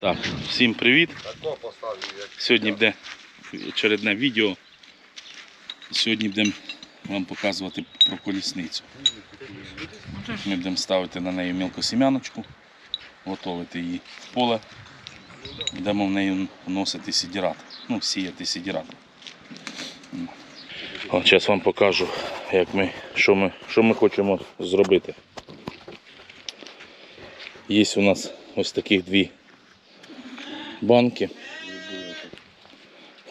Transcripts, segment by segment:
Так, всім привіт. Сьогодні буде очередне відео. Сьогодні будемо вам показувати про колісницю. Ми будемо ставити на неї мілкосім'яночку, готувати її в поле. Будемо в неї вносити сідірат. Ну, сіяти сідірат. Зараз вам покажу, як ми, що, ми, що ми хочемо зробити. Є у нас ось таких дві банки.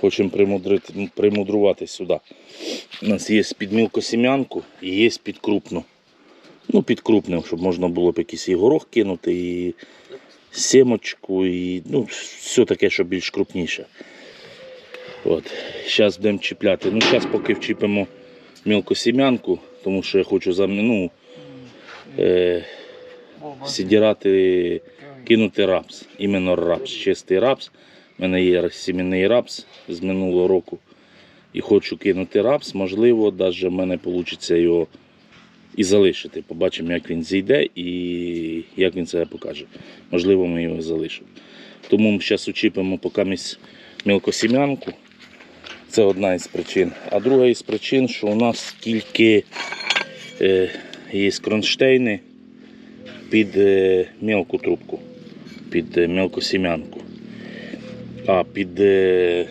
Хочемо примудрити, примудрувати сюди. У нас є під мілкосім'янку і є під крупну. Ну, під крупним, щоб можна було б якийсь і горох кинути, і семочку, і ну, все таке, що більш крупніше. От. Зараз будемо чіпляти. Ну, зараз поки вчіпимо мілкосім'янку, тому що я хочу зам... ну, е... сідірати кинути рапс. Іменно рапс, чистий рапс. У мене є сімейний рапс з минулого року. І хочу кинути рапс. Можливо, навіть в мене вийде його і залишити. Побачимо, як він зійде і як він себе покаже. Можливо, ми його залишимо. Тому ми зараз учіпимо поки мілкосім'янку. Це одна із причин. А друга із причин, що у нас тільки е, є кронштейни під е, мелку трубку, під е, мелкосім'янку. А під, е,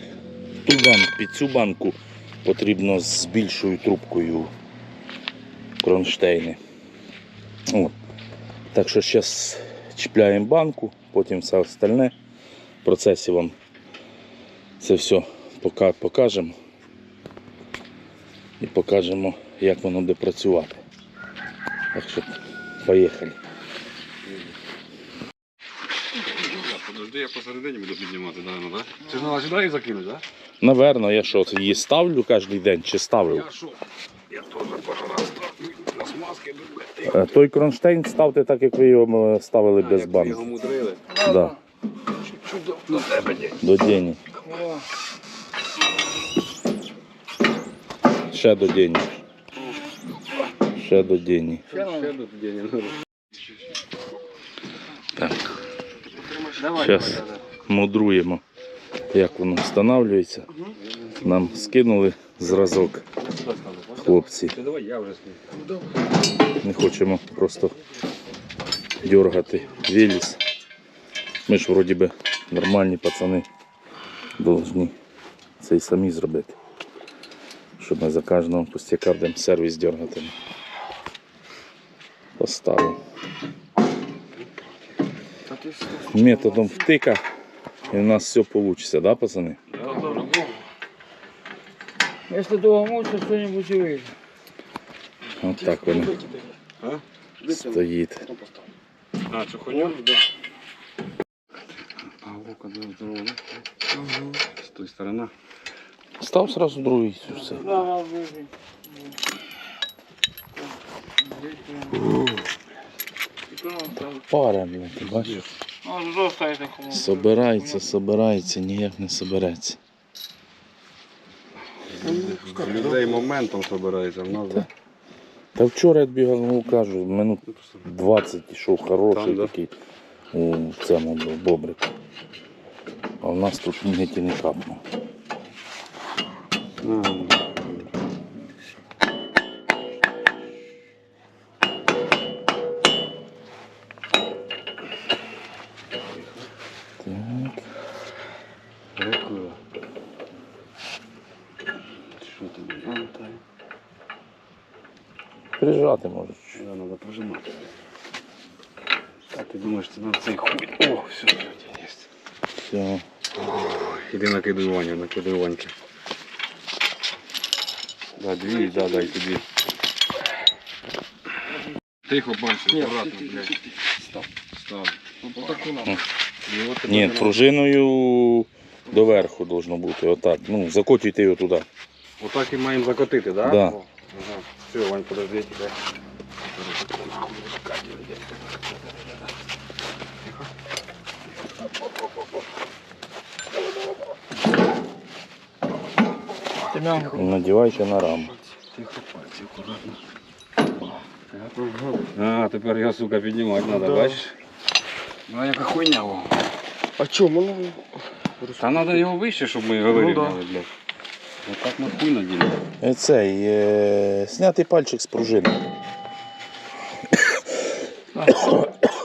ту банку, під цю банку потрібно з більшою трубкою кронштейни. От. Так що зараз чіпляємо банку, потім все остальне. В процесі вам це все покажемо. І покажемо, як воно буде працювати. Так що поїхали. Подожди, я посередині буду піднімати, да, ну, да? Чи ж треба сюди і закинути, да? Наверно, я що, її ставлю кожен день чи ставлю? Я що? Я теж перший раз ставлю на смазки. Е, Той кронштейн ставте так, як ви його е, ставили без Як ви його мудрили. Да, Чудо до тебе ні. до Дені. Ще до Дені. Ще до Дені. Ще до тоді не надо. Давай, мудруємо, як воно встановлюється. Нам скинули зразок хлопці. Не хочемо просто дергати віліс. Ми ж вроді би нормальні пацани повинні це і самі зробити. Щоб ми за кожного пустяка будемо сервіс дергати. Поставив. Методом втика і у нас все вийде, да, пацани? Если долго мучиться, что-нибудь и выйдет. От так воно стоїть. А, цю хуйню? Да. А, око, да, здорово, да? З тої сторони. Став сразу другий. Все. Пара, блядь, ти бачиш? Собирається, собирається, ніяк не собереться. Людей моментом збирається, в нас, да? Та вчора я бігав, ну кажу, минут 20 йшов хороший Там, да? такий у цьому був бобрику. А в нас тут ніякі не капнув. А, Прижати можеш. Да, надо прожимати. А ти думаєш, це на цей хуй. О, все, все, є. Все. Іди накидуй Ваню, накидуй Ваньки. Да, дві, да, дайте дві. Тихо, бачу, акуратно, блядь. Став. Став. Отаку нам. І от Ні, пружиною доверху должно бути. Отак. Ну, закочуйте його туди. Отак і маємо закотити, да? Да. О, Ага. Все, Вань, подожди тебе. Надівайте на раму. Тихо, пальці, акуратно. А, тепер його, сука, піднімати треба, бачиш? Ну, яка хуйня, о. А чому? Ну, Та треба його вище, щоб ми Ну, вирівняли, блядь. Отак на хуй наділи. Е, Цей е, знятий пальчик з пружини.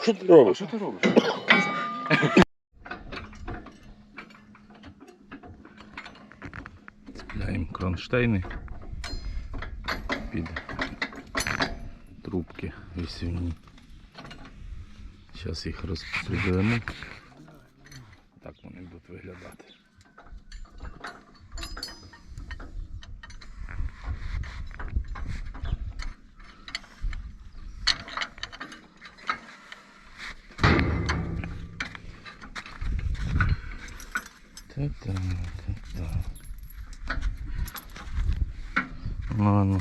Що ти робиш? Що ти робиш? Цепляємо кронштейни під трубки висівні. Зараз їх розподілимо. Так вони будуть виглядати.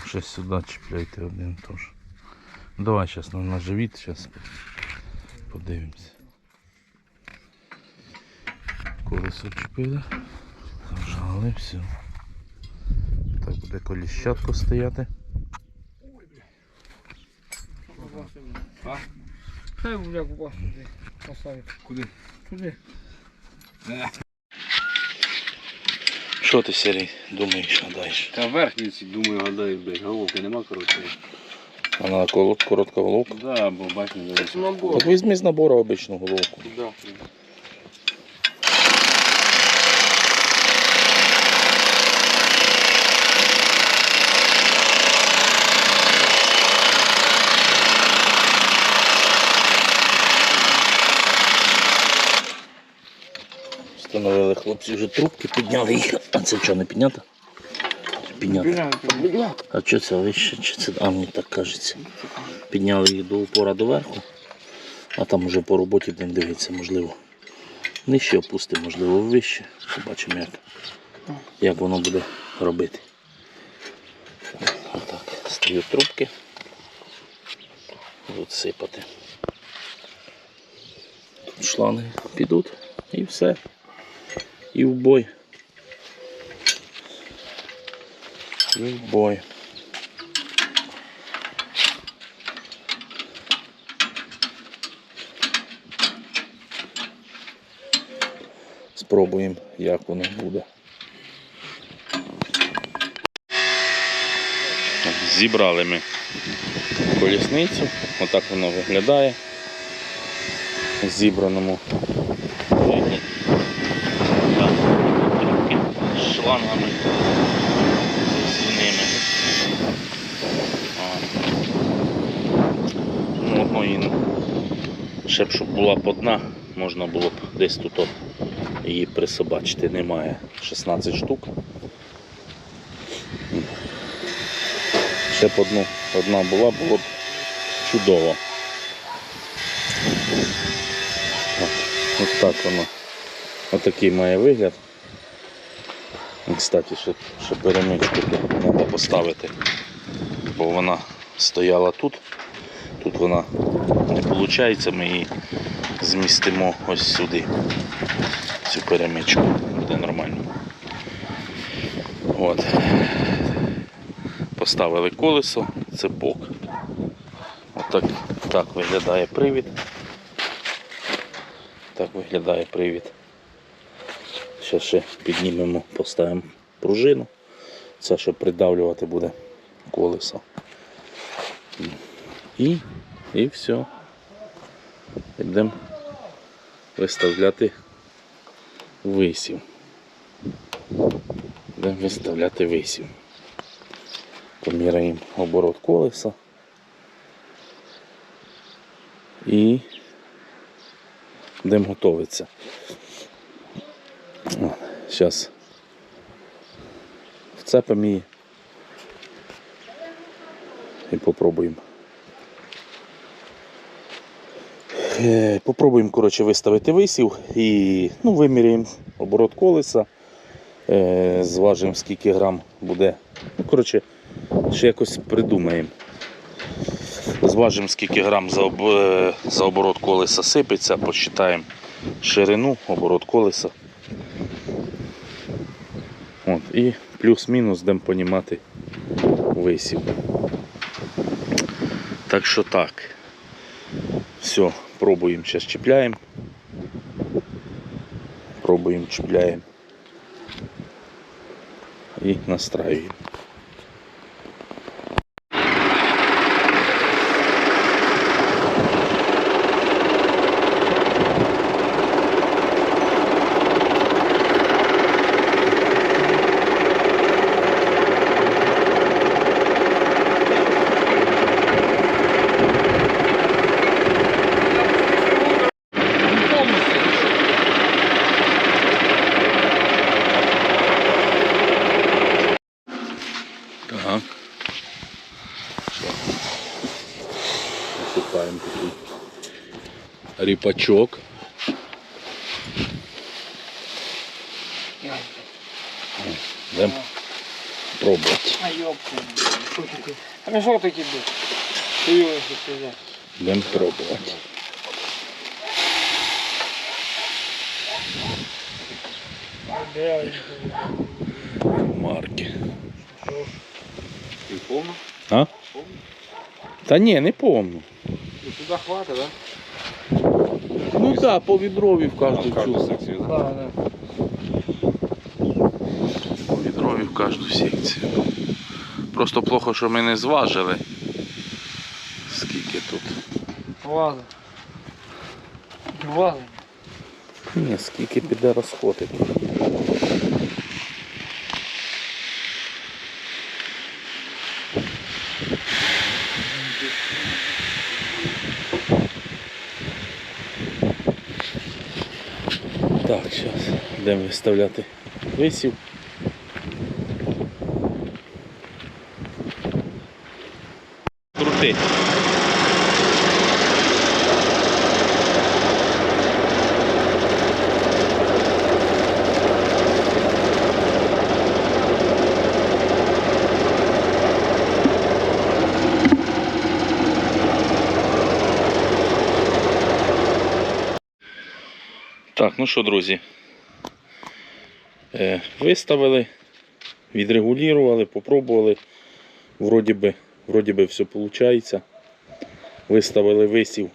Ну, ну, ще сюди чіпляйте один теж. Давай зараз на, на живіт, зараз подивимося. Колесо чіпили, зажали, все. Так буде коліщатко стояти. Хай бля купас туди поставить. Куди? Туди. Що ти, Сергій, думаєш, гадаєш? Та верхній, думаю, гадаю, блядь, головки нема, коротше. Вона на коротка головка? Да, бо бачиш, не. Так візьми з набору обичну головку. Да. Встановили хлопці вже трубки, підняли їх. А це що, не піднято? Біля, А що це вище? Чи це. А мені так кажеться. Підняли їх до упора доверху, а там уже по роботі будемо дивитися, можливо. Нижче опустимо, можливо, вище. Побачимо, як, як воно буде робити. Отак. Стають трубки. Тут сипати. Тут шланги підуть і все. І в бой. І в бой. Спробуємо, як воно буде. Зібрали ми колісницю, отак воно виглядає. В зібраному Так, трубки з шлангами. Ну, одної ще б щоб була б одна, можна було б десь тут от її присобачити. Немає 16 штук. Ще б одну, одна була, було б чудово. От так воно. Отакий має вигляд. Кстати, ще, ще перемичку треба поставити, бо вона стояла тут. Тут вона не виходить, ми її змістимо ось сюди. Цю перемичку. Буде нормально. От. Поставили колесо, цепок. Отак так виглядає привід. Так виглядає привід. Зараз ще піднімемо, поставимо пружину. Це щоб придавлювати буде колесо. І, і все. Йдемо виставляти висів. Йдемо виставляти висів. Поміряємо оборот колеса. І будемо готуватися. Зараз вцепимо її і попробуємо. Е, Попробуємо коротше, виставити висів і ну, виміряємо оборот колеса, е, зважимо скільки грам буде. Ну, коротше, ще якось придумаємо. Зважимо скільки грам за, об, е, за оборот колеса сипеться, посчитаємо ширину, оборот колеса. От, і плюс-мінус будемо понімати висів. Так що так. Все, пробуємо, зараз чіпляємо. Пробуємо, чіпляємо. І настраюємо. Так. Шукаємо такий ріпачок. Йдемо пробувати. А ёпта. Що таке? А що таке був? Серйозно сказати. Йдемо пробувати. Реально. Марки. Ти повно? А? Та ні, не повну. Ну сюди хватить, да? Ну так, по відрові в кожну цю. секцію, Да, да? да. По відрові в кожну секцію. Просто плохо, що ми не зважили. Скільки тут? Ваза. Ваза. Ні, скільки піде розходити. Йдемо виставляти висів. Крути. Так, ну що, друзі, виставили, відрегулювали, попробували. Вроді би, вроді би все виходить. Виставили висів.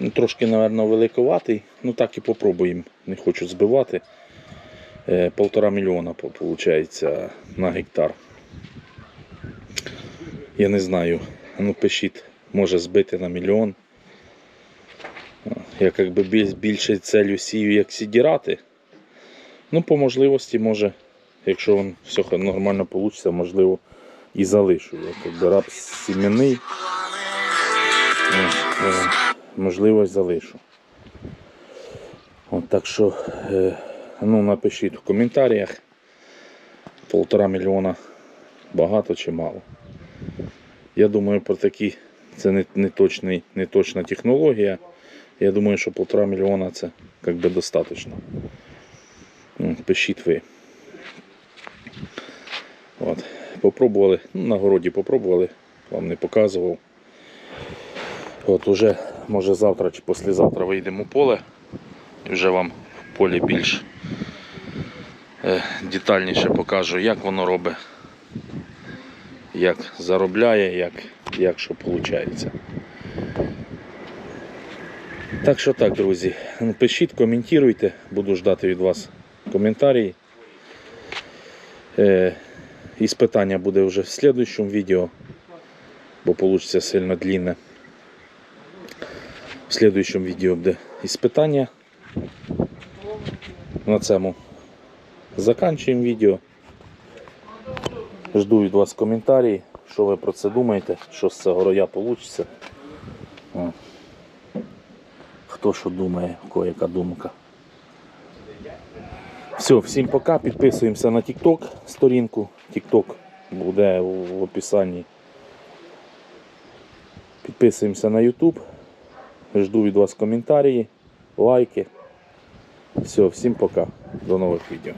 Ну, трошки, мабуть, великоватий. Ну так і попробуємо. Не хочу збивати. Е, Полтора мільйона виходить на гектар. Я не знаю. Ну пишіть, може збити на мільйон. Я як би більш, більше целью сію, як сідірати. Ну, по можливості, може, якщо він все нормально вийде, можливо, і залишу. Якби рапс сім'яний. Ну, е, можливо, залишу. От, так що, е, ну, напишіть в коментарях. Полтора мільйона багато чи мало. Я думаю, про такі це не, не, точний, не точна технологія. Я думаю, що полтора мільйона це як би достатньо. Пишіть ви. От. Попробували, ну, на городі попробували, вам не показував. От уже, може завтра чи післязавтра вийдемо в поле і вже вам в полі більш е, детальніше покажу, як воно робить, як заробляє, як, як що виходить. Так що так, друзі. Пишіть, коментуйте, буду ждати від вас коментарі. Е, питання буде вже в слідчому відео, бо вийде сильно длинне. В слідчому відео буде із питання. На цьому закінчуємо відео. Жду від вас коментарі, що ви про це думаєте, що з цього роя вийде. Хто що думає, у кого яка думка. Все, всім пока. Підписуємося на TikTok сторінку. TikTok буде в описанні. Підписуємося на YouTube. Жду від вас коментарі, лайки. Все, всім пока. До нових відео.